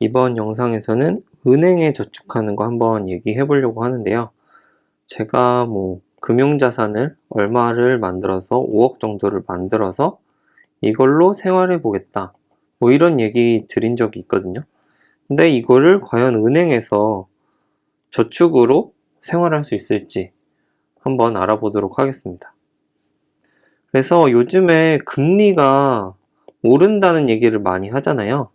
이번 영상에서는 은행에 저축하는 거 한번 얘기해 보려고 하는데요. 제가 뭐 금융자산을 얼마를 만들어서 5억 정도를 만들어서 이걸로 생활해 보겠다. 뭐 이런 얘기 드린 적이 있거든요. 근데 이거를 과연 은행에서 저축으로 생활할 수 있을지 한번 알아보도록 하겠습니다. 그래서 요즘에 금리가 오른다는 얘기를 많이 하잖아요.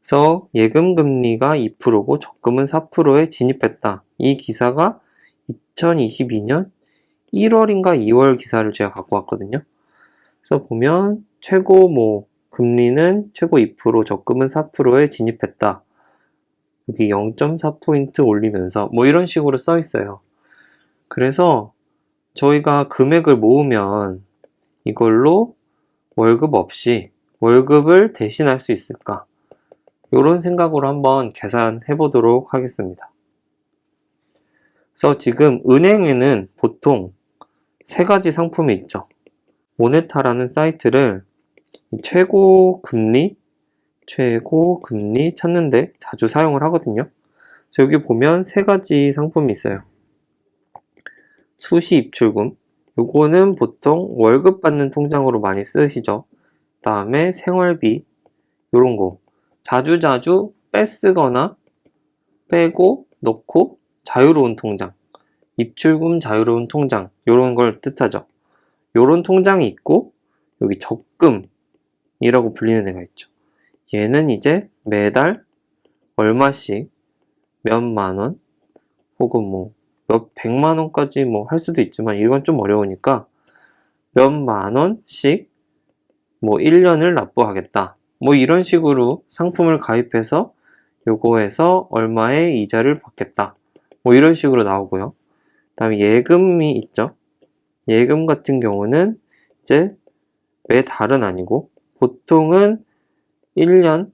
그래서 예금 금리가 2%고 적금은 4%에 진입했다. 이 기사가 2022년 1월인가 2월 기사를 제가 갖고 왔거든요. 그래서 보면 최고 뭐 금리는 최고 2%, 적금은 4%에 진입했다. 여기 0.4포인트 올리면서 뭐 이런 식으로 써 있어요. 그래서 저희가 금액을 모으면 이걸로 월급 없이 월급을 대신할 수 있을까? 이런 생각으로 한번 계산해 보도록 하겠습니다. 그래서 지금 은행에는 보통 세 가지 상품이 있죠. 모네타라는 사이트를 최고 금리, 최고 금리 찾는데 자주 사용을 하거든요. 그래서 여기 보면 세 가지 상품이 있어요. 수시 입출금. 요거는 보통 월급 받는 통장으로 많이 쓰시죠. 다음에 생활비. 요런 거. 자주자주 빼쓰거나 빼고 넣고 자유로운 통장. 입출금 자유로운 통장. 요런 걸 뜻하죠. 요런 통장이 있고 여기 적금이라고 불리는 애가 있죠. 얘는 이제 매달 얼마씩 몇 만 원 혹은 뭐 몇 백만 원까지 뭐 할 수도 있지만 이건 좀 어려우니까 몇 만 원씩 뭐 1년을 납부하겠다. 뭐 이런 식으로 상품을 가입해서 요거에서 얼마의 이자를 받겠다. 뭐 이런 식으로 나오고요. 다음에 예금이 있죠. 예금 같은 경우는 이제 매달은 아니고 보통은 1년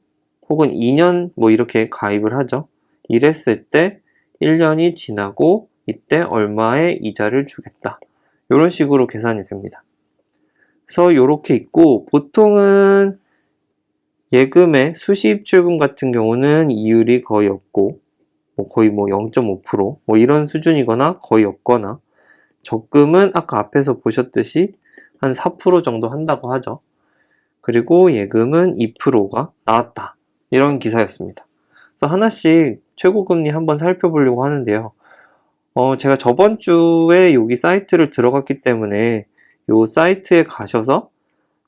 혹은 2년 뭐 이렇게 가입을 하죠. 이랬을 때 1년이 지나고 이때 얼마의 이자를 주겠다. 이런 식으로 계산이 됩니다. 그래서 이렇게 있고 보통은 예금의 수시 입출금 같은 경우는 이율이 거의 없고 뭐 거의 뭐 0.5%뭐 이런 수준이거나 거의 없거나 적금은 아까 앞에서 보셨듯이 한 4% 정도 한다고 하죠. 그리고 예금은 2%가 나왔다. 이런 기사였습니다. 그래서 하나씩 최고금리 한번 살펴보려고 하는데요. 어, 제가 저번 주에 여기 사이트를 들어갔기 때문에 이 사이트에 가셔서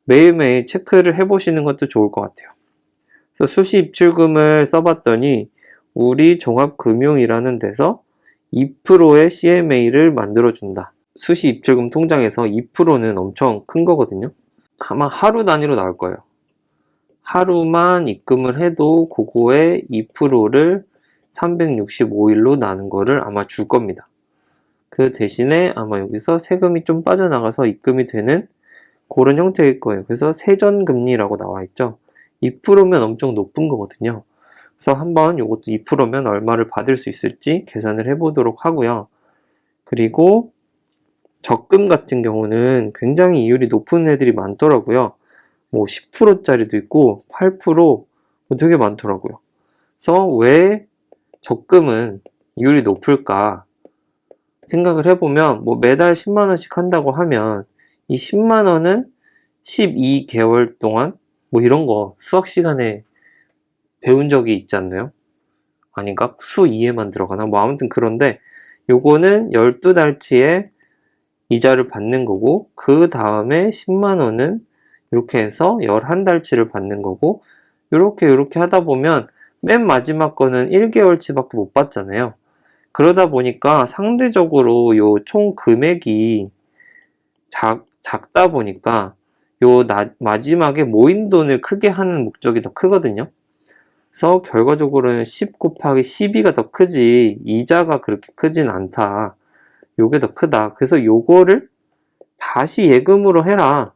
매일매일 체크를 해보시는 것도 좋을 것 같아요. 그래서 수시 입출금을 써봤더니 우리 종합금융이라는 데서 2%의 CMA를 만들어준다. 수시 입출금 통장에서 2%는 엄청 큰 거거든요. 아마 하루 단위로 나올 거예요. 하루만 입금을 해도 그거에 2%를 365일로 나는 거를 아마 줄 겁니다. 그 대신에 아마 여기서 세금이 좀 빠져나가서 입금이 되는 그런 형태일 거예요. 그래서 세전금리라고 나와 있죠. 2%면 엄청 높은 거거든요. 그래서 한번 이것도 2%면 얼마를 받을 수 있을지 계산을 해보도록 하고요. 그리고 적금 같은 경우는 굉장히 이율이 높은 애들이 많더라고요. 뭐 10%짜리도 있고 8% 되게 많더라고요. 그래서 왜 적금은 이율이 높을까 생각을 해보면 뭐 매달 10만 원씩 한다고 하면 이 10만 원은 12개월 동안 뭐 이런 거 수학 시간에 배운 적이 있지 않나요? 아닌가? 수 2에만 들어가나? 뭐 아무튼 그런데 요거는 12달치의 이자를 받는 거고 그 다음에 10만 원은 이렇게 해서 11달치를 받는 거고 이렇게 이렇게 하다 보면 맨 마지막 거는 1개월치밖에 못 받잖아요. 그러다 보니까 상대적으로 요 총 금액이 작, 작다 보니까 요 나, 마지막에 모인 돈을 크게 하는 목적이 더 크거든요. 그래서 결과적으로는 10 곱하기 12가 더 크지 이자가 그렇게 크진 않다. 요게 더 크다. 그래서 요거를 다시 예금으로 해라.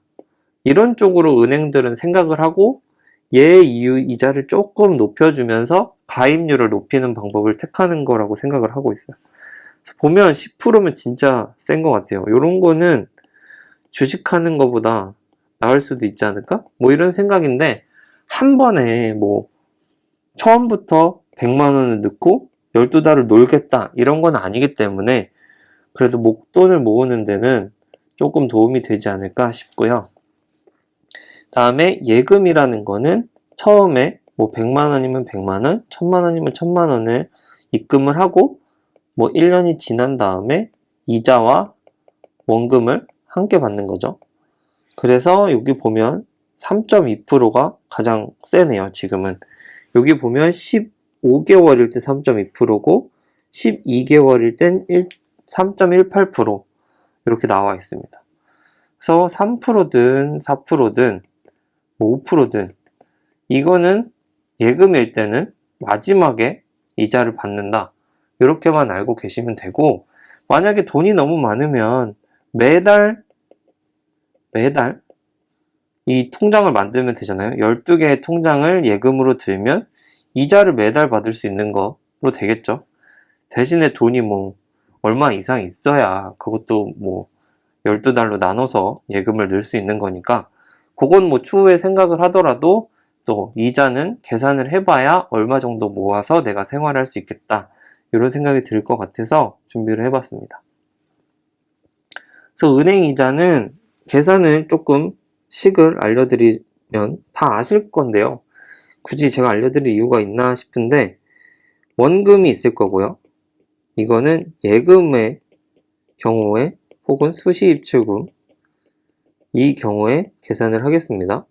이런 쪽으로 은행들은 생각을 하고 얘 이유 이자를 조금 높여주면서 가입률을 높이는 방법을 택하는 거라고 생각을 하고 있어요. 보면 10%면 진짜 센 것 같아요. 요런 거는 주식하는 것보다 나을 수도 있지 않을까? 뭐 이런 생각인데 한 번에 뭐 처음부터 100만 원을 넣고 12달을 놀겠다 이런 건 아니기 때문에 그래도 목돈을 모으는 데는 조금 도움이 되지 않을까 싶고요. 다음에 예금이라는 거는 처음에 뭐 100만 원이면 100만 원, 1000만 원이면 1000만 원을 입금을 하고 뭐 1년이 지난 다음에 이자와 원금을 함께 받는 거죠. 그래서 여기 보면 3.2%가 가장 세네요, 지금은. 여기 보면 15개월일 때 3.2%고 12개월일 땐 3.18% 이렇게 나와 있습니다. 그래서 3%든 4%든 뭐 5%든 이거는 예금일 때는 마지막에 이자를 받는다. 이렇게만 알고 계시면 되고 만약에 돈이 너무 많으면 매달 매달 이 통장을 만들면 되잖아요. 12개의 통장을 예금으로 들면 이자를 매달 받을 수 있는 거로 되겠죠. 대신에 돈이 뭐 얼마 이상 있어야 그것도 뭐 12달로 나눠서 예금을 넣을 수 있는 거니까 그건 뭐 추후에 생각을 하더라도 또 이자는 계산을 해봐야 얼마 정도 모아서 내가 생활할 수 있겠다. 이런 생각이 들 것 같아서 준비를 해봤습니다. 그래서 은행 이자는 계산을 조금 식을 알려드리면 다 아실 건데요. 굳이 제가 알려드릴 이유가 있나 싶은데 원금이 있을 거고요. 이거는 예금의 경우에 혹은 수시입출금 이 경우에 계산을 하겠습니다.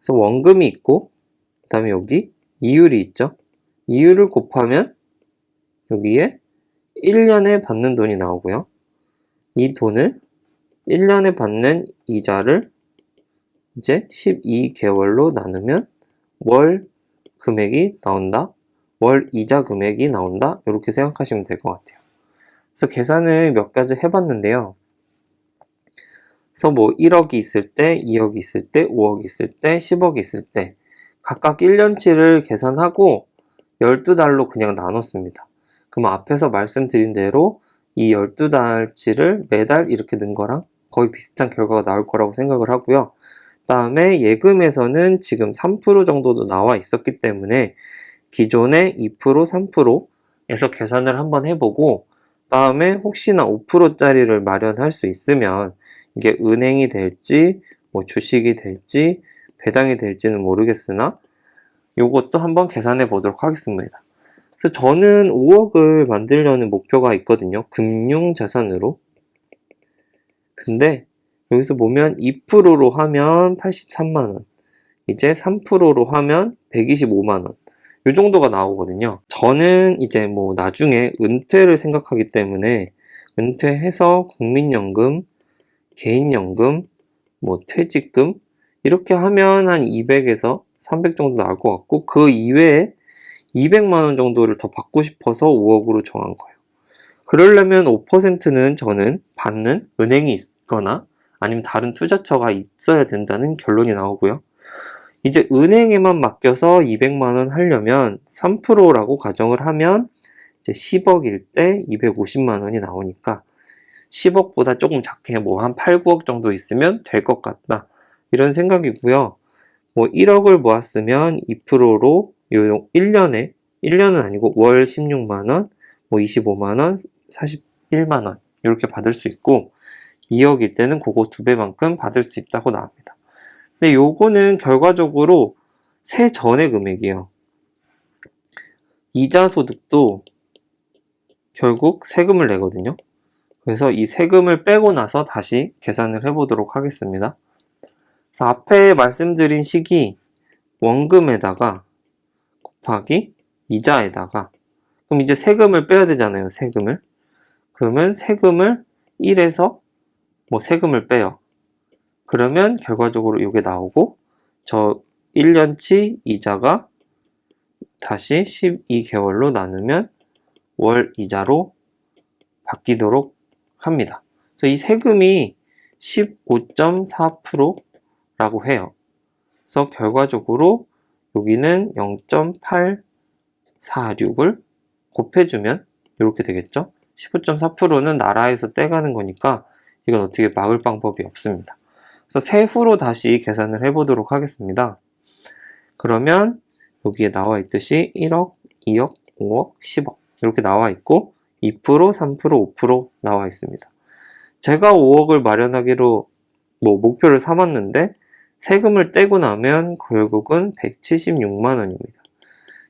그래서 원금이 있고 그 다음에 여기 이율이 있죠. 이율을 곱하면 여기에 1년에 받는 돈이 나오고요. 이 돈을 1년에 받는 이자를 이제 12개월로 나누면 월 금액이 나온다. 월 이자 금액이 나온다. 이렇게 생각하시면 될 것 같아요. 그래서 계산을 몇 가지 해봤는데요. 그래서 뭐 1억이 있을 때, 2억이 있을 때, 5억이 있을 때, 10억이 있을 때 각각 1년치를 계산하고 12달로 그냥 나눴습니다. 그럼 앞에서 말씀드린 대로 이 12달치를 매달 이렇게 넣은 거랑 거의 비슷한 결과가 나올 거라고 생각을 하고요. 다음에 예금에서는 지금 3% 정도도 나와 있었기 때문에 기존의 2% 3%에서 계산을 한번 해보고 다음에 혹시나 5%짜리를 마련할 수 있으면 이게 은행이 될지 뭐 주식이 될지 배당이 될지는 모르겠으나 이것도 한번 계산해 보도록 하겠습니다. 그래서 저는 5억을 만들려는 목표가 있거든요. 금융 자산으로. 근데 여기서 보면 2%로 하면 83만원. 이제 3%로 하면 125만원. 이 정도가 나오거든요. 저는 이제 뭐 나중에 은퇴를 생각하기 때문에 은퇴해서 국민연금, 개인연금, 뭐 퇴직금 이렇게 하면 한 200에서 300 정도 나올 것 같고 그 이외에 200만 원 정도를 더 받고 싶어서 5억으로 정한 거예요. 그러려면 5%는 저는 받는 은행이 있거나 아니면 다른 투자처가 있어야 된다는 결론이 나오고요. 이제 은행에만 맡겨서 200만 원 하려면 3%라고 가정을 하면 이제 10억일 때 250만 원이 나오니까 10억보다 조금 작게 뭐 한 8, 9억 정도 있으면 될 것 같다. 이런 생각이고요. 뭐 1억을 모았으면 2%로 요 1년에 1년은 아니고 월 16만 원, 뭐 25만 원, 41만 원 이렇게 받을 수 있고 2억일 때는 그거 두 배만큼 받을 수 있다고 나옵니다. 근데 요거는 결과적으로 세 전의 금액이에요. 이자 소득도 결국 세금을 내거든요. 그래서 이 세금을 빼고 나서 다시 계산을 해보도록 하겠습니다. 앞에 말씀드린 식이 원금에다가 곱하기 이자에다가 그럼 이제 세금을 빼야 되잖아요. 세금을. 그러면 세금을 1에서 뭐 세금을 빼요. 그러면 결과적으로 이게 나오고 저 1년치 이자가 다시 12개월로 나누면 월 이자로 바뀌도록 합니다. 그래서 이 세금이 15.4%라고 해요. 그래서 결과적으로 여기는 0.846을 곱해주면 이렇게 되겠죠. 15.4%는 나라에서 떼가는 거니까 이건 어떻게 막을 방법이 없습니다. 그래서 세후로 다시 계산을 해보도록 하겠습니다. 그러면 여기에 나와 있듯이 1억, 2억, 5억, 10억 이렇게 나와 있고 2%, 3%, 5% 나와 있습니다. 제가 5억을 마련하기로 뭐 목표를 삼았는데 세금을 떼고 나면 결국은 176만 원입니다.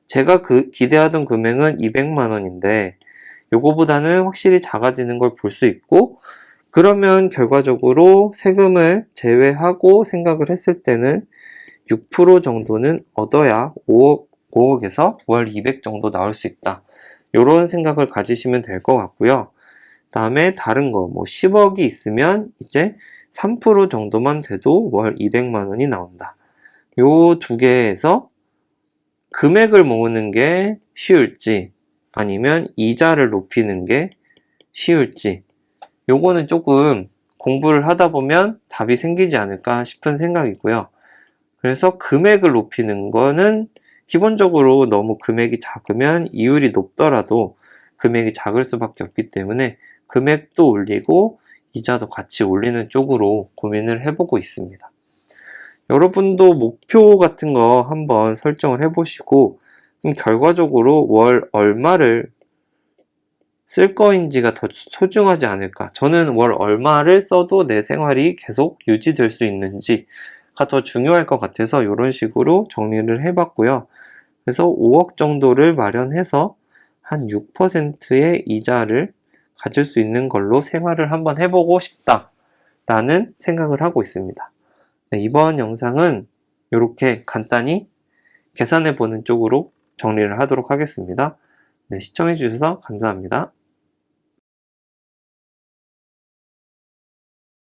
제가 그 기대하던 금액은 200만 원인데 요거보다는 확실히 작아지는 걸 볼 수 있고 그러면 결과적으로 세금을 제외하고 생각을 했을 때는 6% 정도는 얻어야 5억, 5억에서 월 200 정도 나올 수 있다. 요런 생각을 가지시면 될 것 같고요. 다음에 다른 거, 뭐 10억이 있으면 이제 3% 정도만 돼도 월 200만 원이 나온다. 요 두 개에서 금액을 모으는 게 쉬울지 아니면 이자를 높이는 게 쉬울지 요거는 조금 공부를 하다 보면 답이 생기지 않을까 싶은 생각이고요. 그래서 금액을 높이는 거는 기본적으로 너무 금액이 작으면 이율이 높더라도 금액이 작을 수밖에 없기 때문에 금액도 올리고 이자도 같이 올리는 쪽으로 고민을 해보고 있습니다. 여러분도 목표 같은 거 한번 설정을 해보시고 결과적으로 월 얼마를 쓸 거인지가 더 소중하지 않을까. 저는 월 얼마를 써도 내 생활이 계속 유지될 수 있는지가 더 중요할 것 같아서 이런 식으로 정리를 해봤고요. 그래서 5억 정도를 마련해서 한 6%의 이자를 가질 수 있는 걸로 생활을 한번 해보고 싶다라는 생각을 하고 있습니다. 네, 이번 영상은 이렇게 간단히 계산해 보는 쪽으로 정리를 하도록 하겠습니다. 네, 시청해 주셔서 감사합니다.